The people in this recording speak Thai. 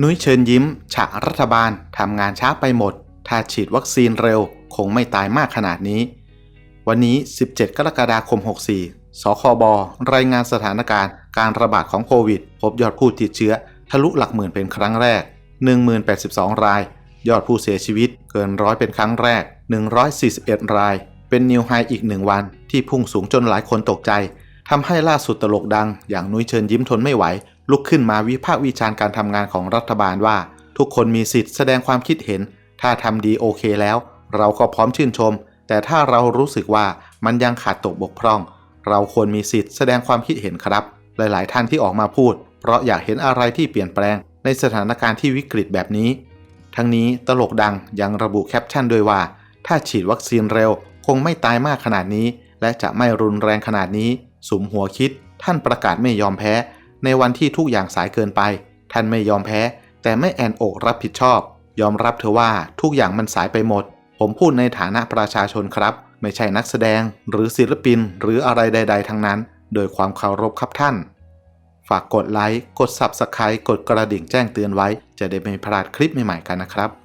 นุ้ยเชิญยิ้ม ฉะรัฐบาลทำงานช้าไปหมด ถ้าฉีดวัคซีนเร็ว คงไม่ตายมากขนาดนี้ วันนี้ 17 กรกฎาคม 64 สคบ รายงานสถานการณ์การระบาดของโควิด พบยอดผู้ติดเชื้อ ทะลุหลักหมื่นเป็นครั้งแรก 1082 ราย ยอดผู้เสียชีวิตเกินร้อยเป็นครั้งแรก 141 ราย เป็นนิวไฮอีกหนึ่งวันที่พุ่งสูงจนหลายคนตกใจ ทำให้ล่าสุดตลกดัง อย่างนุ้ยเชิญยิ้มทนไม่ไหว ลุกขึ้นมาวิพากษ์วิจารณ์การทำงานของรัฐบาลว่า ทุกคนมีสิทธิ์แสดงความคิดเห็น ถ้าทำดีโอเคแล้ว เราก็พร้อมชื่นชม แต่ถ้าเรารู้สึกว่ามันยังขาดตกบกพร่อง เราควรมีสิทธิ์แสดงความคิดเห็นครับ หลาย ๆ ท่านที่ออกมาพูด เพราะอยากเห็นอะไรที่เปลี่ยนแปลง ในสถานการณ์ที่วิกฤตแบบนี้ ทั้งนี้ตลกดังยังระบุแคปชั่นด้วยว่า ถ้าฉีดวัคซีนเร็ว คงไม่ตายมากขนาดนี้ และจะไม่รุนแรงขนาดนี้ สุมหัวคิด ท่านประกาศไม่ยอมแพ้ ในวันที่ทุกอย่างสายเกินไป ท่านไม่ยอมแพ้ แต่ไม่แอนอกรับผิดชอบ ยอมรับเถอว่าทุกอย่างมันสายไปหมด ผมพูดในฐานะประชาชนครับ ไม่ใช่นักแสดง หรือศิลปิน หรืออะไรใด ๆ ทั้งนั้น โดยความเคารพครับท่าน ฝากกดไลค์ กด Subscribe กดกระดิ่งแจ้งเตือนไว้ จะได้ไม่พลาดคลิปใหม่ๆกันนะครับ